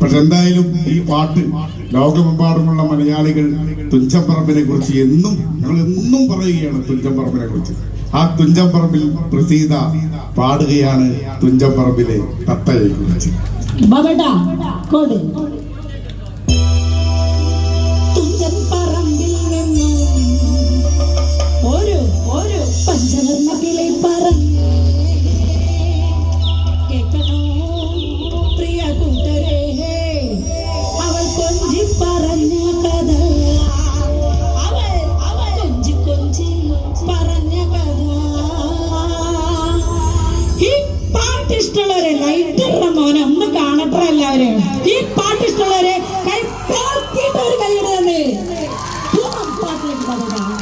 പക്ഷെ എന്തായാലും ഈ പാട്ട് ലോകമെമ്പാടുമുള്ള മലയാളികൾ തുഞ്ചംപറമ്പിനെ കുറിച്ച് എന്നും ഞങ്ങൾ എന്നും പറയുകയാണ് തുഞ്ചംപറമ്പിനെ കുറിച്ച്. ആ തുഞ്ചംപറമ്പിൽ പ്രസീത പാടുകയാണ് തുഞ്ചംപറമ്പിലെ തത്തയെ കുറിച്ച്. പാട്ട് ഇഷ്ടമുള്ളവരെ ലൈറ്ററുടെ മോനെ. ഒന്ന് കാണട്ടെ എല്ലാവരും ഈ പാട്ട് ഇഷ്ടമുള്ളവരെ കൈ പാർത്തിട്ട് ഒരു കൈയുടെ തന്നെ. പാട്ടിലേക്ക് പറയുക